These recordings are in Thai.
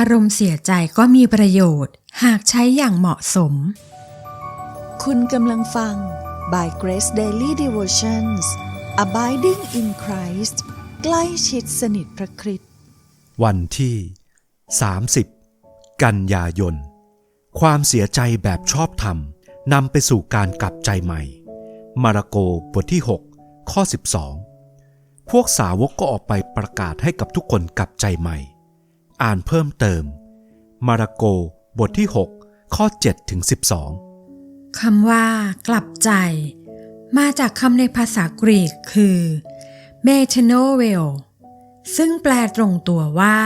ารมณ์เสียใจก็มีประโยชน์ หากใช้อย่างเหมาะสม คุณกำลังฟัง by Grace Daily Devotions Abiding in Christ ใกล้ชิดสนิทพระคริสต์วันที่ 30 กันยายน ความเสียใจแบบชอบธรรมนำไปสู่การกลับใจใหม่ มาระโกบทที่ 6 ข้อ 12 พวกสาวกก็ออกไปประกาศให้กับทุกคนกลับใจใหม่ อ่านเพิ่มเติม มาระโกบทที่ 6 ข้อ7ถึง12คำว่า กลับใจ มาจากคำในภาษากรีกคือ m e t a n o v e l ซึ่งแปลตรงตัวว่า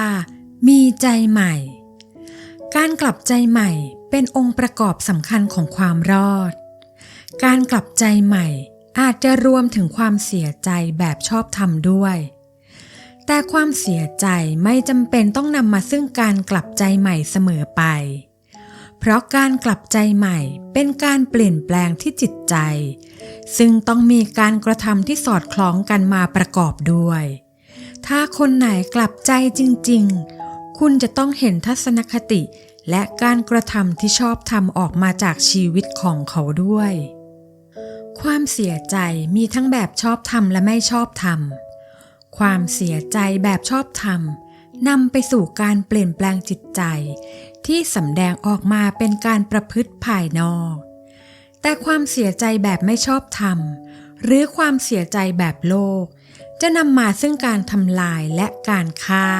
มีใจใหม่ การกลับใจใหม่เป็นองค์ประกอบสำคัญของความรอด การกลับใจใหม่อาจจะรวมถึงความเสียใจแบบชอบธรรมด้วย แต่ความเสียใจไม่จำเป็นต้องนำมาซึ่งการกลับใจใหม่เสมอไป เพราะการกลับใจใหม่เป็นการเปลี่ยนแปลงที่จิตใจ ซึ่งต้องมีการกระทำที่สอดคล้องกันมาประกอบด้วย ถ้าคนไหนกลับใจจริง ๆ คุณจะต้องเห็นทัศนคติและการกระทำที่ชอบทำออกมาจากชีวิตของเขาด้วย ความเสียใจมีทั้งแบบชอบทำและไม่ชอบทำ ความเสียใจแบบชอบทำนำไปสู่การเปลี่ยนแปลงจิตใจ ที่สำแดงออกมาเป็นการประพฤติภายนอก แต่ความเสียใจแบบไม่ชอบธรรม หรือความเสียใจแบบโลก จะนำมาซึ่งการทำลายและการฆ่า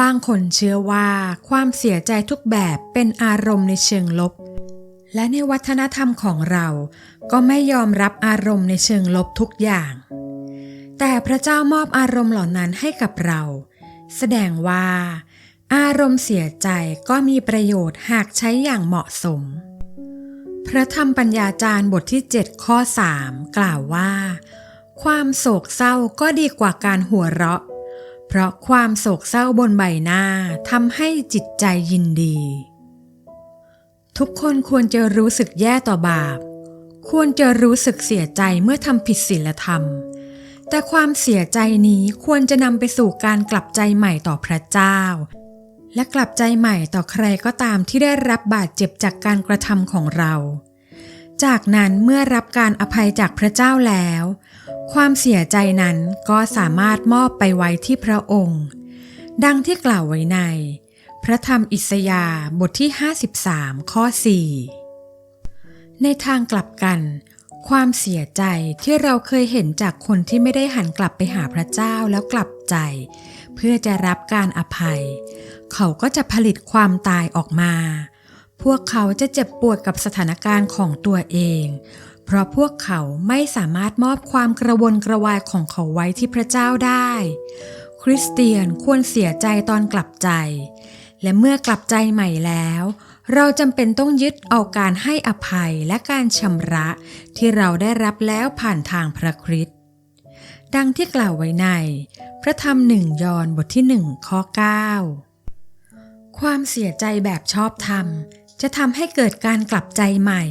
บางคนเชื่อว่าความเสียใจทุกแบบเป็นอารมณ์ในเชิงลบ และในวัฒนธรรมของเรา ก็ไม่ยอมรับอารมณ์ในเชิงลบทุกอย่าง แต่พระเจ้ามอบอารมณ์เหล่านั้นให้กับเรา แสดงว่า อารมณ์เสียใจก็มีประโยชน์หากใช้อย่างเหมาะสม พระธรรมปัญญาจารย์บทที่ 7 ข้อ 3 กล่าวว่า ความโศกเศร้าก็ดีกว่าการหัวเราะ เพราะความโศกเศร้าบนใบหน้าทำให้จิตใจยินดี ทุกคนควรจะรู้สึกแย่ต่อบาป ควรจะรู้สึกเสียใจเมื่อทำผิดศีลธรรม แต่ความเสียใจนี้ควรจะนำไปสู่การกลับใจใหม่ต่อพระเจ้า และกลับใจใหม่ต่อใครก็ตามที่ได้รับบาดเจ็บจากการกระทำของเรา จากนั้นเมื่อรับการอภัยจากพระเจ้าแล้ว ความเสียใจนั้นก็สามารถมอบไปไว้ที่พระองค์ ดังที่กล่าวไว้ใน พระธรรมอิสยาห์บทที่ 53 ข้อ 4 ในทางกลับกัน ความเสียใจที่เราเคยเห็นจากคนที่ไม่ได้หันกลับไปหาพระเจ้าแล้วกลับใจ เพื่อจะรับการอภัย เขาก็จะผลิตความตายออกมา พวกเขาจะเจ็บปวดกับสถานการณ์ของตัวเอง เพราะพวกเขาไม่สามารถมอบความกระวนกระวายของเขาไว้ที่พระเจ้าได้ คริสเตียนควรเสียใจตอนกลับใจ และเมื่อกลับใจใหม่แล้ว เราจำเป็นต้องยึดเอาการให้อภัยและการชำระที่เราได้รับแล้วผ่านทางพระคริสต์ดังที่กล่าวไว้ใน พระธรรมหนึ่งยอห์นบทที่หนึ่งข้อ 9 ความเสียใจแบบชอบธรรม จะทำให้เกิดการกลับใจใหม่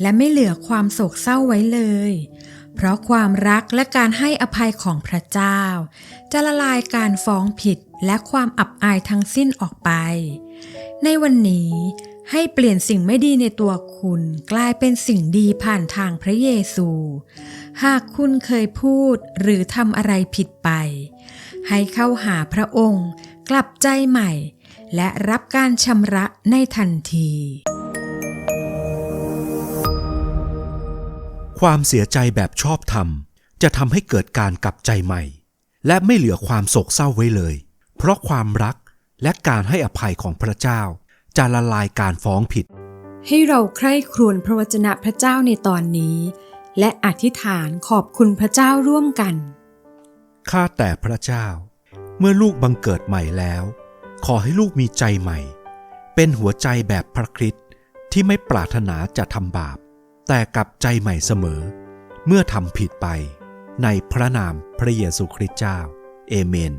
และไม่เหลือความโศกเศร้าไว้เลย เพราะความรักและการให้อภัยของพระเจ้า จะละลายการฟ้องผิดและความอับอายทั้งสิ้นออกไป ในวันนี้ให้เปลี่ยนสิ่งไม่ดีในตัวคุณกลายเป็นสิ่งดีผ่านทางพระเยซู หากคุณเคยพูดหรือทำอะไรผิดไป ให้เข้าหาพระองค์ กลับใจใหม่ และรับการชำระในทันที ความเสียใจแบบชอบธรรม จะทำให้เกิดการกลับใจใหม่ และไม่เหลือความโศกเศร้าไว้เลย เพราะความรักและการให้อภัยของพระเจ้า จะละลายการฟ้องผิด ให้เราใคร่ครวญพระวจนะพระเจ้าในตอนนี้ และอธิษฐานขอบคุณพระเจ้าร่วมกันข้าแต่พระเจ้า เมื่อลูกบังเกิดใหม่แล้ว ขอให้ลูกมีใจใหม่ เป็นหัวใจแบบพระคริสต์ที่ไม่ปรารถนาจะทำบาป แต่กลับใจใหม่เสมอ เมื่อทำผิดไป ในพระนามพระเยซูคริสต์เจ้า เอเมน